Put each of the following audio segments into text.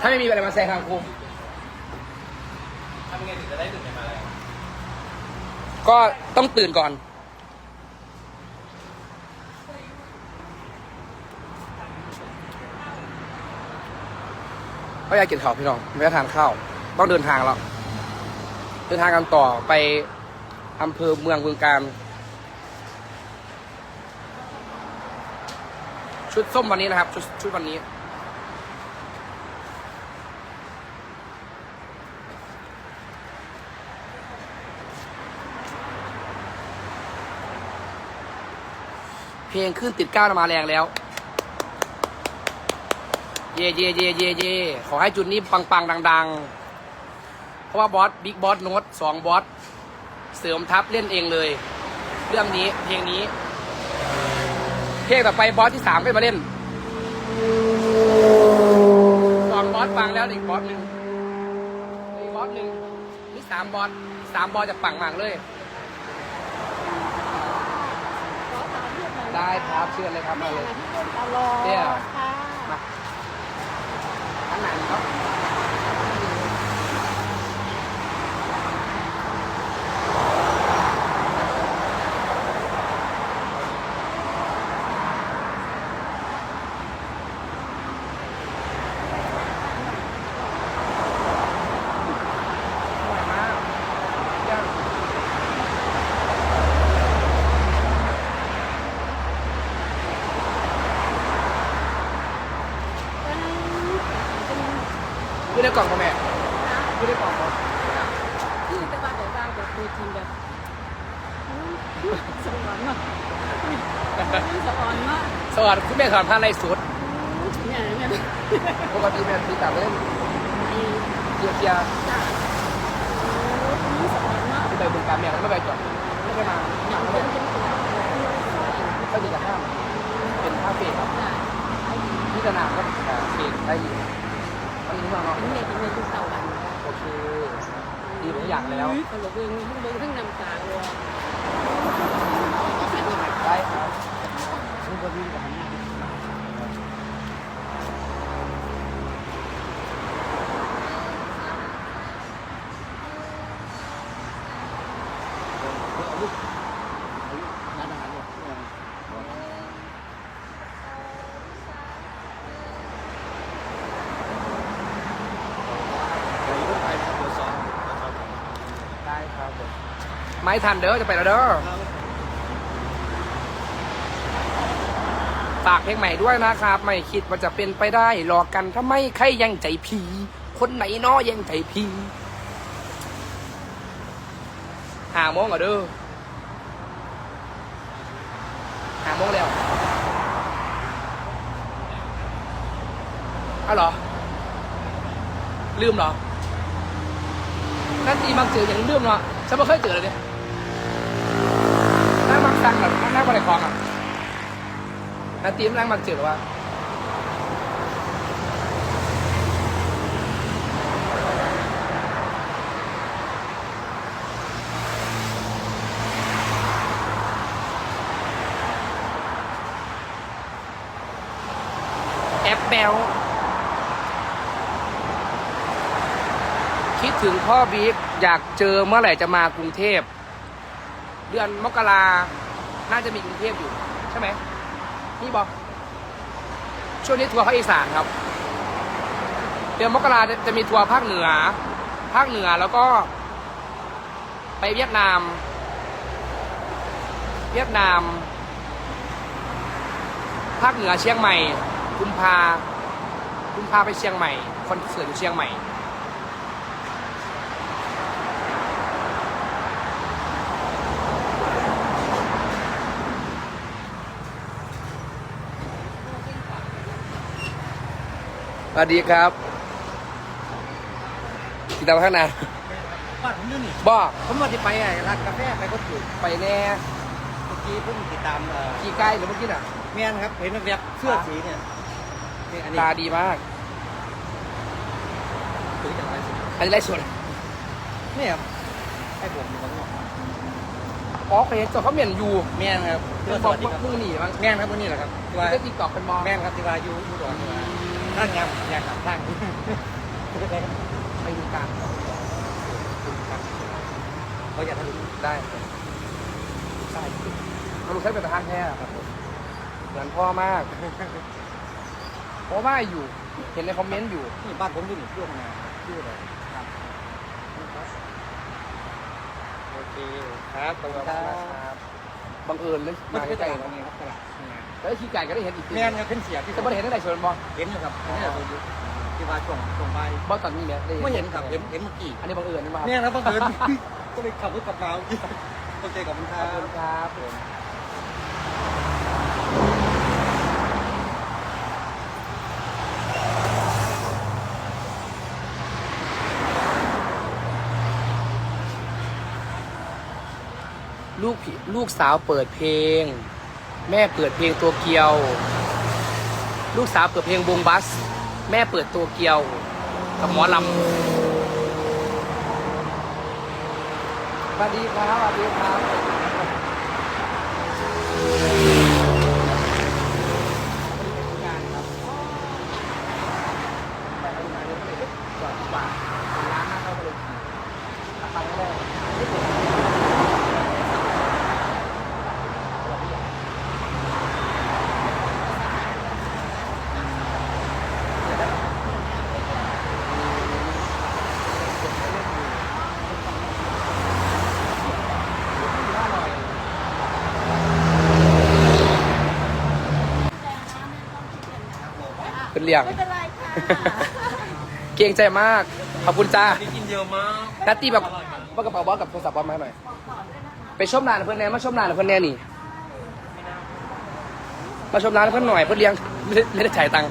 ถ้าไม่มีอะไรมาแซงทางครูทำยังไงถึงจะได้หนึ่งในมาแรงก็ต้องตื่นก่อน ก็อยากกินข้าวพี่น้องไม่ได้ทานข้าว ต้องเดินทางแล้ว เดินทางกันต่อไปอำเภอเมืองบึงการ ชุดส้มวันนี้นะครับ ชุดชุดวันนี้ เพลงขึ้นติดก้าวมาแรงแล้ว เย่เย่เย่เย่เย่ขอให้จุดนี้ปังปังดัง ๆ เพราะว่าบอสบิ๊กบอสโน้ตสองบอสเสริมทัพเล่นเองเลย เรื่องนี้เพลงนี้ เพลงต่อไปบอสที่สามก็มาเล่นสองบอสปังแล้วอีกบอสหนึ่งอีกบอสหนึ่งนี่สามบอสสามบอสจะปังมากเลย ได้ครับเชิญเลยครับมาเลยตลอดเนี่ย ค่ะ มาอันไหนครับอร่อยมากเยี่ยม อยู่ในกล่องพ่อแม่อยู่ในกล่องพ่อ ที่แต่ว่าแบบว่า แบบดูจริงแบบอื้อสวรรค์เนาะสวรรค์เนาะสวัสดีคุณแม่สอนพานไรสุดเนี่ยเนี่ยปกติแม่ตีตับเล่นเกียร์เกียร์จ้าโอ้สวรรค์เนาะที่ไปบึงการแม่ก็ไม่ไปจอดไม่ไปมาอยากไม่เป็นเป็นตัวก็ดีกับห้ามเป็นภาเฟรครับจ้าไอ้ดีที่จะนาก็เฟรได้ดีมันนี้มาเนาะเป็นเด็กเป็นเด็กทุกเต่ากันโอเค ดีทุกอย่างแล้วตลกเองทั้งเบิ้งทั้งนำตาเลยได้ครับนี่ก็วิ่งกับมัน ได้ครับผมไม่ทันเด้อจะไปแล้วเด้อฝากเพลงใหม่ด้วยนะครับ ไม่คิดว่าจะเป็นไปได้หลอกกันทำไมใครยังใจผีคนไหนน้อยังใจผีหาโมงเหรอเด้อหาโมงแล้วอ้าวเหรอ ลืมเหรอนั่นตีมักเจออย่างเรื่องเนาะฉันไม่เคยเจอเลยเนี่ย นั่งสั่งแบบนั่งบริคองอะนั่นตีมนั่งมักเจอหรือว่าแอปแบลคิดถึงพ่อบิ๊กอยากเจอเมื่อไหร่จะมากรุงเทพ เดือนมกราน่าจะมีกรุงเทพอยู่ ใช่ไหมนี่บอกช่วงนี้ทัวร์ภาคอีสานครับ เดือนมกราจะจะมีทัวร์ภาคเหนือ ภาคเหนือแล้วก็ ไปเวียดนาม เวียดนาม ภาคเหนือเชียงใหม่กุมภากุมภาไปเชียงใหม่คอนเสิร์ตอยู่เชียงใหม่ วัสดีครับติดตามข้างหน้าบ้านผมอยู่นี่บ่ผมว่าจะไปไอ้ร้านกาแฟไปก็ถูกไปแน่เมื่อกี้ผมติดตามเอ่อกี่ใกล้หรือเมื่อกี้น่ะแม่นครับเห็นแบบแบบเสื้อสีเนี่ยนี่อันนี้ตาดีมาก ถือจากอะไรสิอันนี้ไรส่วนนี่ครับให้ผมอยู่ข้างนอกอ๋อเคยเห็นจอเขาเหมียนอยู่แม่นครับเพื่เสื้ออบสอกวัสดีครับมึงหนีมั้งแม่นครับวันนี้แหละครับที่ว่าที่ติ๊กตอกเป็นมองแม่นครับที่ว่าอยู่อยู่ดอนที่ว่า ข้างยามอยากกลับข้างไปดูการเขาอยากทำได้ใช่เราลูกใช้เป็นทหารแท้ครับผมเหมือนพ่อมากเพราะว่าอยู่ เห็นในคอมเมนต์อยู่นี่บ้านผมอยู่นี่ช่วงนาชื่ออะไรครับโอเคครับขอบคุณครับบังเอิญเลยมาใกล้ๆตรงนี้ครับตลาดนี่ไง แล้วขี้ไก่ก็ได้เห็นอีกทีแม่นยังเป็นเสียที่แต่ไม่ได้เห็นได้ไหนชนบอเห็นอยู่ครับนี่แหละอยู่ที่ว่าช่วงช่วงบ่ายบอตอนนี้เนี่ยได้ไม่เห็นครับเห็นเห็นเมื่อกี้อันนี้บังเอิญนี่มาเนี่ยนะบังเอิญก็เลยขับรถกลับมาเมื่อกี้โอเคขอบคุณคขรัอบคุณบครับผมลูกผีลูกสาวเปิดเพลง แม่เปิดเพลงตัวเกียว ลูกสาวเปิดเพลงวงบัส แม่เปิดตัวเกียว กับหมอลำสวัสดีครับสวัสดีครับจอดกว่าร้านหน้าเข้าไปเลยไปแรก เป็นเรียง ไม่เป็นไรค่ะเกรงใจมาก ขอบคุณจ้านี่กินเยอะมากนัตตี้แบบว่ากระเป๋าบอสกับโทรศัพท์บอสมาให้หน่อย ไปชมร้านเพื่อนแน่มาชมร้านเพื่อนแน่นี่ มาชมร้านเพื่อนหน่อยเพื่อนเลี้ยงไม่ได้ไม่ได้จ่ายตังค์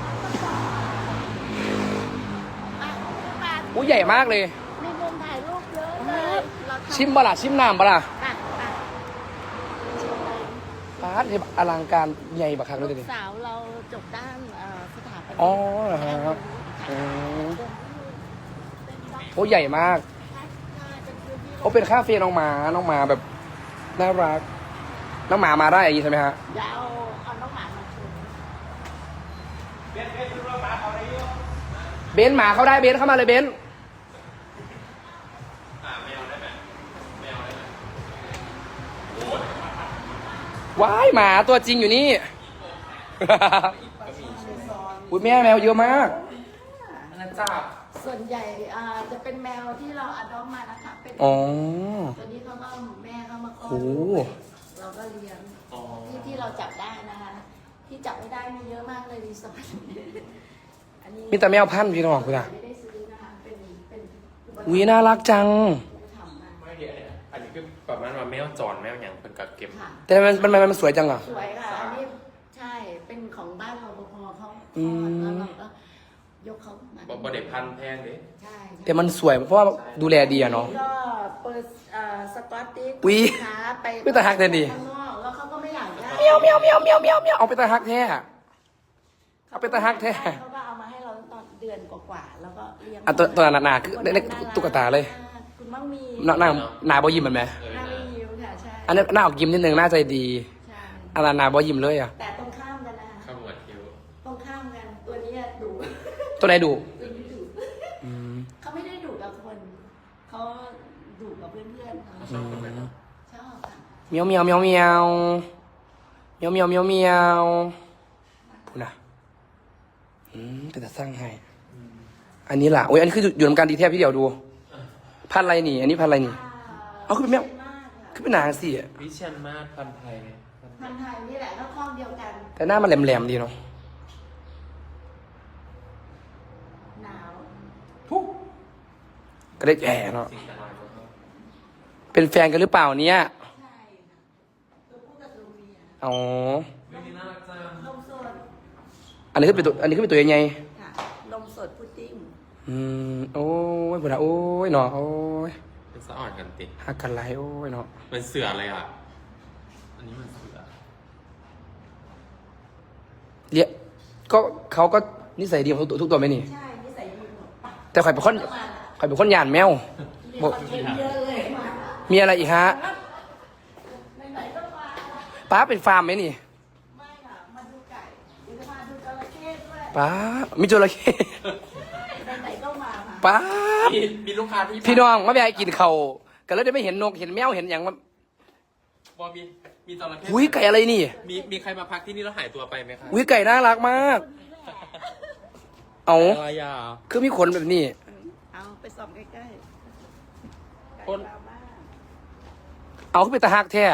อู้ใหญ่มากเลย มีมุมถ่ายรูปเยอะเลยเราทำชิมบะล่ะชิมน้ำบะล่ะตัดตัดปาร์ตเห็นอลังการใหญ่บักคักเลยลูดิกสาวเราจบด้านเอ่อสถาปัตย์ อ๋อเหรอครับอืมโอ้ใหญ่มาก โอ้เป็นคาเฟ่น้องหมาน้องหมาแบบน่ารัก น้องหมามาได้อย่างนี้ใช่ไหมฮะ ยาวเอาน้องหมามาชมเบนซ์หมาเข้าได้เบนซ์เข้ามาเลยเบนซ์ว้ายหมาตัวจริงอยู่นี่ อุ้ยแม่แมวเยอะมากนะจ้าส่วนใหญ่อ่าจะเป็นแมวที่เราอดอมมานะคะ เป็นอ๋อ ตัวนี้เขาก็แม่เขามาคลอดโอ้เราก็เลี้ยงที่ที่เราจับได้นะคะ ที่จับไม่ได้มีเยอะมากเลยรีสอร์ทอันนี้มีแต่แมวพันธุ์พี่น้องคุณอะไม่ได้ซื้อนะคะ เป็นเป็นอุปกรณ์อุ้ยน่ารักจัง ทำมาไม่เดี๋ยวเนี่ยอันนี้คือประมาณว่าแมวจรแมวอย่างเป็นกักเก็บ ค่ะแต่มันมันมันมันสวยจังอะ สวยค่ะ อันนี้ใช่ เป็นของบ้านรปภเขา อืม แล้วเราก็ย กเขามาบ่บ่ได้พันแพงเด้ใช่ใช่แต่มันสวยเพราะว่าดูแลดีอะเนาะ ก็เปิดเอ่อสกอตติชอุ๊ยค้าไปไม่แต่ฮักแต่ดีข้างนอกแล้วเขาก็ไม่อยากได้เมียวเมียวเมียวเมียวเมียวเมียวเอาไปตาฮักแท้เอาไปตาฮักแท้เขาก็เอามาให้เราตอนเดือนกว่าๆแล้วก็เลี้ยงอะตัวตัวหนาหนาคือเล็กๆตุ๊กตาเลย คุณมั่งมีหน้าหน้าหนาบอยิ้มมันไหมเออหน้านะไม่ยิ้มค่ะใช่อันนี้หน้าออกยิ้มนิดนึงหน้าใจดีใช่อันนั้นหนาบอยิ้มเลยอะแต่ตรงข้ามกันนะข้าวหมวดคิ้วตรงข้ามกันตัวนี้อะดุตัวไหนดูตัวนี้ดุเขาไม่ได้ดุกับคนเขาดุกับเพื่อนๆเขา ชอบคนแบบนั้น ชอบค่ะ เมียวเมียวเมียวเมียวเมียวเมียวเมียวเมียวพูดนะอืมเป็นแต่สร้างให้ อันนี้ล่ะโอ้ยอันนี้คืออยู่ในการดีแทบพี่เดียวดูพันอะไรนี่ อันนี้พันอะไรนี่ เอาคือเป็นแมวมากค่ะคือเป็นหนาสิอะวิเชียนมาศพันไทยพันพันธุ์ไทยนี่แหละก็คลองเดียวกัน แต่หน้ามันแหลมๆดีเนาะหนาวก็ได้แย่เนาะสิ่งต่างๆก็เป็นแฟนกันหรือเปล่าเนี่ย ใช่ค่ะตัวผู้กับตัวเมีย อ๋อ ไม่มีน่ารักจังนมสดอันนี้คือเป็นตัว อันนี้คือเป็นตัวยังไงค่ะนมสดพุดดิ้งอืม โอ้ยบุญอะโอ้ยเนาะ โอ้ยเป็นสะอ่อนกันติหักกันไรโอ้ยเนาะ มันเสือเลยอะ อันนี้มันเสือเลี้ยก็เขาก็นิสัยดีของทุกตัวทุกตัวไหมนี่ ใช่นิสัยดีหมดปะแต่ข่อยเป็นคนข่อยเป็นคนหยานแมว มีบอกคอนเทนต์เยอะเลยมามีอะไรอีกฮะไหนๆก็มาละ ป้าเป็นฟาร์มไหมนี่ไม่ค่ะมาดูไก่เดี๋ยวจะมาดูจระเข้ด้วยป้ามีจระเข้ไหนๆก็มาค่ะป้ามีมีลูกค้าที่พี่น้องไม่ไปกินเขาวก็เลยได้ไม่เห็นนกเห็นแมวเห็นอย่างมันบอมีมีจระเข้อุ้ยไก่อะไรนี่มีมีใครมาพักที่นี่แล้วหายตัวไปไหมคะอุ้ยไก่น่ารักมาก เอาอะไรอะคือมีขนแบบนี้ เอาไปส่องใกล้ๆคน ไก่ปลาบ้าเอาขึ้นไปตะหักแท้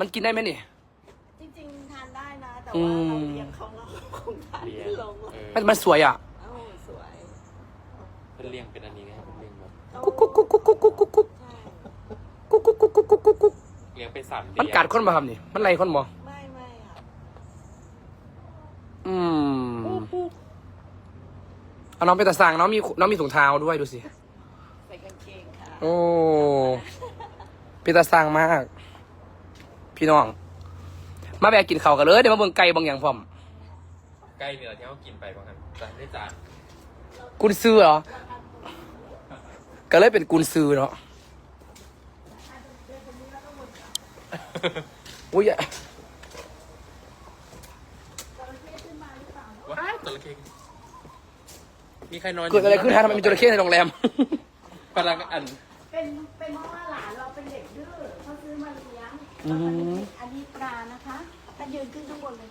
มันกินได้ไหมนี่ จริงๆทานได้นะ แต่อืว่าเรามเลี้ยงเขาเราคงทานเลี้ยไม่งลงหรอกเออมันมันสวยอะ เอ้าสวยเป็นเลี้ยงเป็นอันนี้นะครับเป็นเลี้ยงแบบกุ๊กกุ๊กกุ๊กกุ๊กกุ๊กกุ๊กกุ๊กกุ๊กใช่กุ๊กกุ๊กกุ๊กกุ๊กกุ๊กกุ๊กกุ๊กเลี้ยงไปสามมันกัดคนบ่ครับนี่ มันไล่คนบ่ไม่ไม่ค่ะอืมเอาน้องไปตะสั่งน้องมีน้องมีถุงเท้าด้วยดูสิ ใส่กางเกงค่ะโอ้ เป็นตาสั่งมาก พี่น้อง มาแบกกินข้าวกันเลยเดี๋ยวมาเบิ่งไก่บางอย่างพร้อม ใกล้เนี่ยที่เขากินไปบางครั้งจานได้จานกุนซือเหรอ ก็เลยเป็นกุนซือเนาะ อุ้ยอย่าว้ายจระเข้มีใครนอนเกิดอะไรขึ้นฮะทำไมมีจระเข้ในโรงแรมกำลังอัน เป็นเป็นเพราะว่าหลานเราเป็นเด็กดื้อเขาซื้อมาเลี้ยงอืมอันนี้ ปลานะคะถ้ายืนขึ้นข้างบนเลย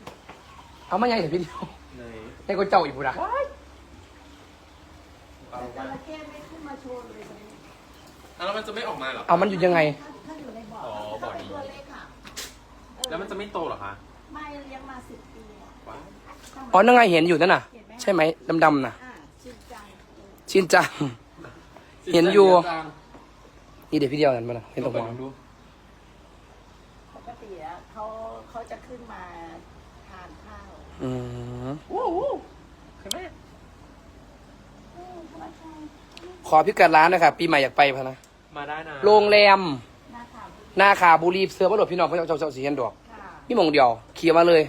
เอามาใหญ่เถอะพี่เดียวเลยให้กูเจ้าอีกบุระแต่จระเข้ไม่ขึ้นมาโชว์เลยตรงนี้แล้วมันจะไม่ออกมาเหรอ เอามันอยู่ยังไงถ้าถ้าอยู่ในบ่ออ๋อบ่อนี้ ตัวเล็กค่ะเออแล้วมันจะไม่โตเหรอคะไม่เลี้ยงมาสิบปีอะว้ายอ๋อนั่งไงเห็นอยู่นั่นน่ะ ใช่ไหมดำๆน่ะ อ่าชื่นใจชินจัง เห็นอยู่จังนี่เดี๋ยวพี่เดียวนั่นมาละเห็นตรงหัวดูปกติอะเขาเขาจะขึ้นมาทานข้าว อืมวู้วู้เห็นไหมอืมธรรมชาติขอพิกัดร้านหนะครับ ปีใหม่อยากไปพะนะ มาได้นะโรงแรมน่าทานหน้าคาบุรีเสือพระโดดพี่น้องพระเจ้าเจ้าเจ้าสีเห็นดอกค่ะนี่หมองเดียวขี่มาเลย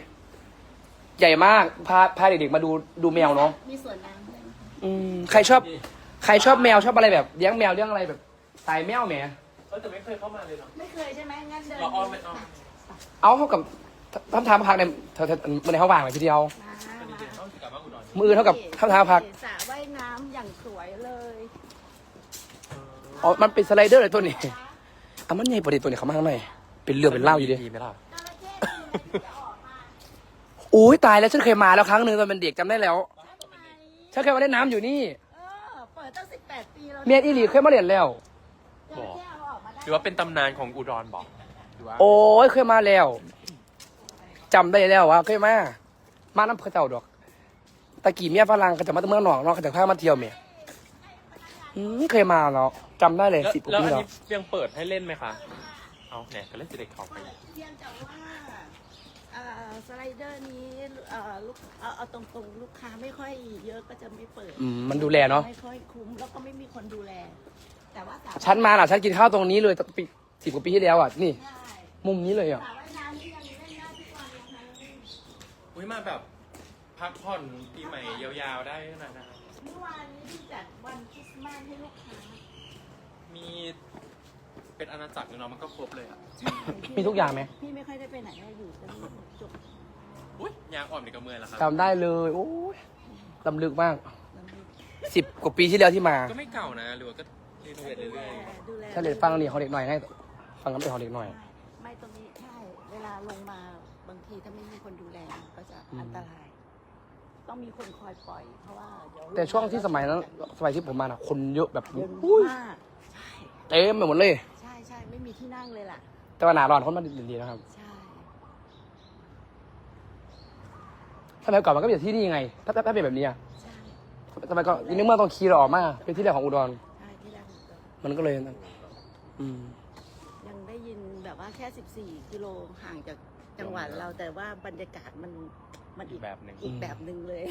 ใหญ่มาก พาพาเด็กๆมาดูดูแมวเนาะ มีสวนน้ำด้วยนะคะอืมใครชอบ ใครชอบแมวชอบอะไรแบบเลี้ยงแมวเลี้ยงอะไรแบบสายแมวแหม เออแต่ไม่เคยเข้ามาเลยเนาะไม่เคยใช่ไหมงั้นเดินเราอ้อมไม่อ้อมเอาเข้ากับ ทำทางพักในเธอเธอในห้องว่างไหมพี่เดียวมาเป็นมาเด็กๆต้องกลับมาอุดรมือเท่ากับทำทางพักสระว่ายน้ำอย่างสวยเลยอ๋อมันเป็นสไลเดอร์เลยตัวนี้อะมันใหญ่ประเด็นตัวนี้เขามาข้างในเป็นเรือเป็นเล่าอยู่ดิดีไหมล่ะจระเข้เป็นอะไรที่จะออกมาโอ้ยตายแล้วฉันเคยมาแล้วครั้งหนึ่งตอนเป็นเด็กจำได้แล้วทำไมฉันเคยมาเล่นน้ำอยู่นี่เออเปิดตั้งสิบแปดปีแล้วเมียอีหลีเคยมาเล่นแล้วจระเข้เอาออกมาได้หรือว่าเป็นตำนานของอุดรบอกหรือว่าโอ้ยเคยมาแล้ว จำได้แล้วว่าเคยมา มาน้ำเขาเจ้าดอก ตะกี้เมียฝรั่งเขาจะมาเมืองหนองเนาะเขาจะพามาเที่ยวเมียอืมเคยมาเนาะจำได้เลยแล้วสิบกว่าแล้วปีอันแล้วนี้ยังเปิดให้เล่นไหมคะ เอาเนี่ยก็เล่นสิเด็กเขาไปเพียงแต่ว่าเอ่อสไลเดอร์นี้เอ่อลูกเอาเอาตรงๆ ลูกค้าไม่ค่อยเยอะก็จะไม่เปิด อืมมันดูแลเนาะ ไม่ค่อยคุ้มแล้วก็ไม่มีคนดูแล แต่ว่าสระฉันมาล่ะ ฉันกินข้าวตรงนี้เลยปีสิบกว่าปีที่แล้วอะ นี่ใช่มุมนี้เลยอะสระว่ายน้ำนี่ยังเล่นได้ทุกวันนะคะ อุ้ยมาแบบพักผ่อนปีใหม่ยาวๆได้ขนาดนั้นเมื่อวานนี้ที่จัดวันคริสต์มาสให้ลูกค้ามีเป็นอาณาจักรเลยเนาะมันก็ครบเลยอะมีทุกอย่างไหมพี่ไม่ค่อยได้ไปไหนเราอยู่กันจบอุ้ยยางอ่อนในกระเมือแล้วครับจำได้เลยโอ้ยลำลึกมากลำลึกสิบกว่าปีที่แล้วที่มาก็ไม่เก่านะหรือว่าก็รีโนเวทดูเรื่แลอยดูแลถ้าเด็กฟังนี่ของเด็กหน่อยให้ฟังกันเป็นของเด็กหน่อย ไม่ตรงนี้ใช่เวลาลงมาบาง ทีถ้าไม่มีคนดูแลก็จะอืมอันตราย ต้องมีคนคอยปล่อยเพราะว่าเดี๋ยวแต่ช่วงที่สมัยนั้นสมัยที่ผมมาน่ะ คนเยอะแบบเยอะอุ้ยมากใช่เต็มไปหมดเลย ใช่ใช่ไม่มีที่นั่งเลยล่ะ แต่ว่าหนาร้อนคนมาดีๆนะครับใช่สมัยก่อนมันก็เป็นที่นี่ไง ถ้าถ้าถ้าเป็นแบบนี้อะใช่สมัยก่อนนี่เมื่อต้องขี่เราออกมาเป็นที่แรกของอุดร ใช่ที่แรกของตัวมันก็เลยนั่นอืม ยังได้ยินแบบว่าแค่ 14 กิโลห่างจาก จังหวัดเราแต่ว่าบรรยากาศมันมันๆอีอีกกแบบหนึ่งอีกแบบหนึ่งเลย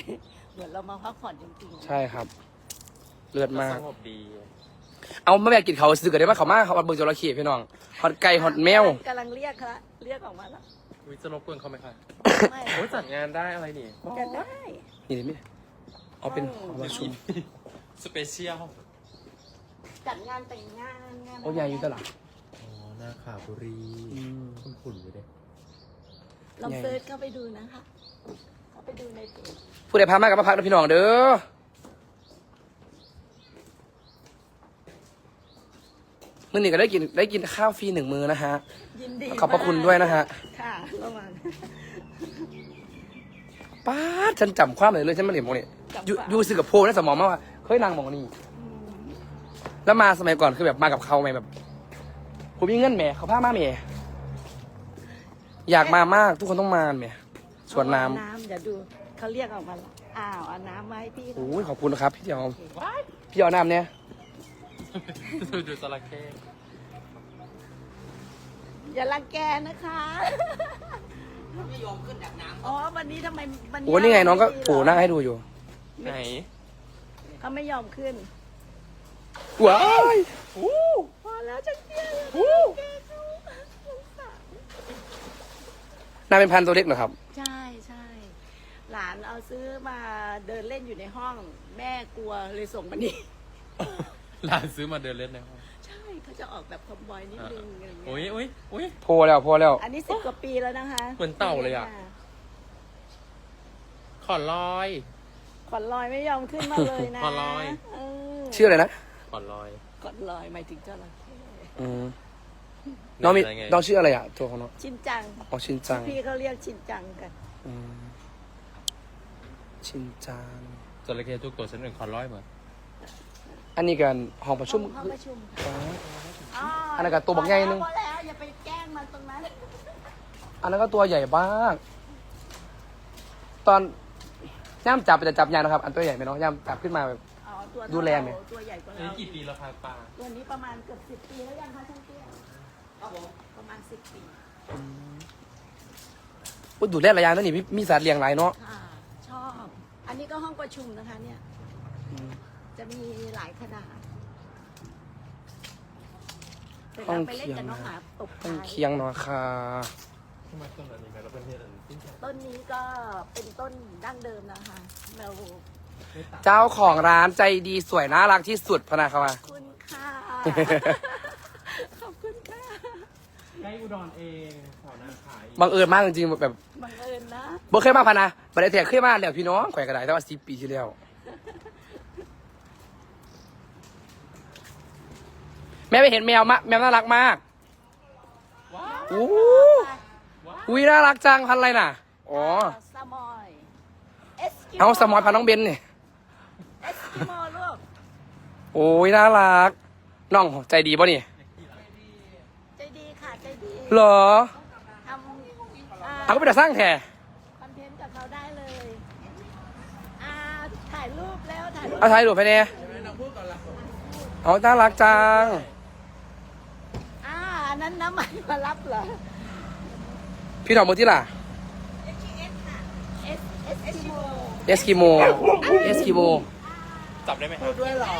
เหมือนเรามาพักผ่อนจริงๆใช่ครับ เลือดมาก สงบดี เอามาแบกกินเขาซื้อกันได้ไหมเขามาเขามาเบิ่งจระเข้พี่น้องฮอตไก่ฮอตแมวกำลังเรียกละเรียกออกมาแล้วอุ้ยจะรบกวนเขาไหมคะไม่โอ้ยจัดงานได้อะไรนี่จะได้นี่นี่เอาเป็นหอประชุมสเปเชียลจัดงานแต่งงานงานโอ้ยายอยู่ตลาดอ๋อหน้าขาบุรีอืมคุณขุ่นอยู่เด็ ลองเซิร์ชเข้าไปดูนะคะ เข้าไปไปดูในเพจผู้ใดพามากับมาพักนะพี่น้องเด้อมื่อนี้ก็ได้กินได้กินข้าวฟรีหนึ่งมื้อนะฮะ ยินดีขอบพระคุณด้วยนะฮะ ค่ะระวังป้าดฉันจำความเลยเลยฉันมาเห็นมองนี่จำยูความยูสึกกับโพนะสมองมากว่าเฮ้ยนางมองนี่ แล้วมาสมัยก่อนคือแบบมากับเขาไหมแบบ ผมมีเงินแหม่เขาพามาแหม่ อยากมามากทุกคนต้องมาแหม่สวนน้เอาน้ำเดี๋ยวดูเขาเรียกออกมาละอ้าวเอาน้ำมาให้พี่ำโอ้ยขอบคุณนะครับพี่เดียวพี่เอาน้ำเนี่ยดูดูจระเข้อย่ารังแกนะคะไม่ยอมขึ้นจากน้ำอ๋อวันนี้ทำไมวันโอ้นี่ไงน้องก็โผล่หน้าให้ดูอยู่ไหนเขาไม่ยอมขึ้นว้ายพอแล้วจังเตี้ยแกเขาสงสาร น่าเป็นพันธุ์ตัวเล็กเหรอครับ ใช่ใช่หลานเอาซื้อมาเดินเล่นอยู่ในห้อง แม่กลัวเลยส่งมานี่ หลานซื้อมาเดินเล่นในห้องใช่เขาจะออกแบบคอมบอยนิดนึงอะไรเงี้โอ้ยยโอ้ยโอ้ยโพแล้วโพแล้ว อันนี้สิบกว่าปีแล้วนะคะเหมือนเต่าเลยอะ ขอลอย ขวัญลอยไม่ยอมขึ้นมาเลยนะขวัญลอยเออชื่ออะไรนะขอลอย ขวัญลอยหมายถึงเจ้าระเข้อืม น้องมีได้ไงน้องชื่ออะไรอะตัวของน้องชินจัง อ๋อชินจังพี่เขาเรียกชินจังกัน อืมชินจัง จระเข้ทุกตัวฉันเป็นขอลอยเหมือนอันนี้กันห้องประชุมห้องประชุมอ๋ออ๋อ อันนั้นก็ตัวบักใหญ่นึง พอแล้วอย่าไปแกล้งมันตรงนั้นอันนั้นก็ตัวใหญ่มาก ตอนย่ามจับจะจับยากนะครับ อันตัวใหญ่ไหมเนาะย่ามจับขึ้นมาแบบ อ๋อตัวดูแลไหม ตัวใหญ่กว่าอันเรานี้กี่ปีแล้วครับป้าตัวนี้ประมาณเกือบสิบปีแล้วยังคะช่างเตี้ย ครับผมประมาณสิบปีอุ๊ยดูแลระยะนั่นนี่มีมีสัตว์เลี้ยงหลายเนาะค่ะชอบ อันนี้ก็ห้องประชุมนะคะเนี่ยจะมีหลายขนาดเสร็จแล้วไปเล่นกับน้องหมาตบต้นท้ายเคียงเนาะค่ะทำไมต้นอันนี้แบบเป็นเพื่อนอันนี้ต้นนี้ก็เป็นต้นดั้งเดิมนะคะ เราเจ้าของร้านใจดีสวยน่ารักที่สุดพะนาเขามาขอบคุณค่ะขอบคุณค่ะ ใกล้อุดรเองแถวนาขายบังเอิญมากจริงๆแบบบังเอิญนะบ่เคยมาพะนาบันไดแทกเคยมาแล้วพี่น้องแขวกระไดแต่ว่าสิปีที่แล้ว แม่ไปเห็นแมวมะแมวน่ารักมากว้าวอู้ว้าวอุ้ยน่ารักจังพันธุ์อะไรน่ะ อ๋อ สมอยเอสกิเอาสมอยพันธุ์น้องเบนเนี่ย เอสกิโมลูกโอ้ยน่ารัก น้องใจดีป่ะนี่ใจดีค่ะใจดี เหรอทำอ่าเอาก็ไปแต่สร้างแท้คอนเทนต์กับเขาได้เลยอ่าถ่ายรูปแล้วถ่ายรูปเอาถ่ายรูปไปเนี่ยเอาน่ารักจัง อ่าอันนั้นน้ำมันมารับเหรอ พี่น้องมือที่ล่ะเอสเอสกิโมเอสกิโม เอสกิโม จับได้ไหมครับด้วยเหรอ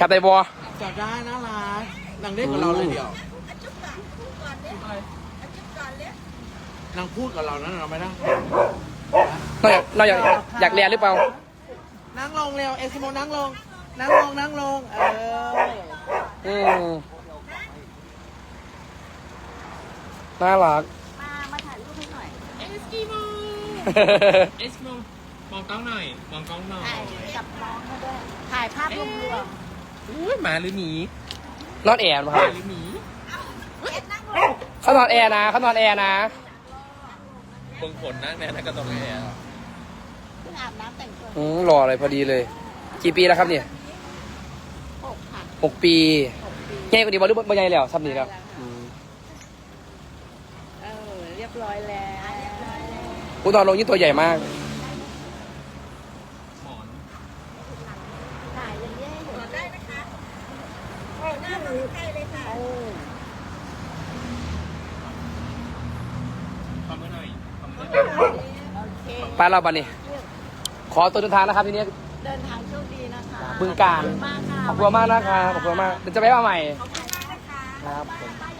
จับได้บอจับได้น่ารักนางเล่นกับเราเลยเดียว นางพูดกับเรานั้นเราไม่ได้เราอยากเราอยากอยากเรียนหรือเปล่า นั่งลงเร็วเอสกิโมนั่งลง นั่งลงนั่งลง เออ อืมน่ารัก มามาถ่ายรูปให้หน่อยเอสกิโมเอสกิโมมองกล้องหน่อย มองกล้องหน่อยถ่ายกับน้องเขาด้วยถ่ายภาพรวมอุ้ยหมาหรือหมีนอนแอร์หคมารับหรือหมีเขานอนแอร์นะเขานอนแอร์นะเบิ่งผลนั่งแน่นะก็ต้องแอร์ๆเพิ่งอาบน้ำแต่งตัวอืมหล่อเลยพอดีเลย กี่ปีแล้วครับเนี่ยหกค่ะหกปีหกปีใหญ่กว่านี้บอลลูนบอลใหญ่แล้วทับนี้แล้วอืมเออเรียบร้อยแล้วอุตอนลงนี่ตัวใหญ่มาก หมอน ถ่ายอย่างนี้ให้เห็นได้ไหมคะโอ้หน้าเราใกล้เลยค่ะ ทำให้หน่อยทำให้หน่อย โอเคไปเราบันนี่ขอตัวเดินทางนะครับทีนี้เดินทางโชคดีนะคะบึงกาฬขอบคุณมากค่ะขอบคุณมากนะครับขอบคุณมากเดี๋ยวจะไปเอาใหม่ขอบคุณมากนะคะครับผมบ๊ายบาย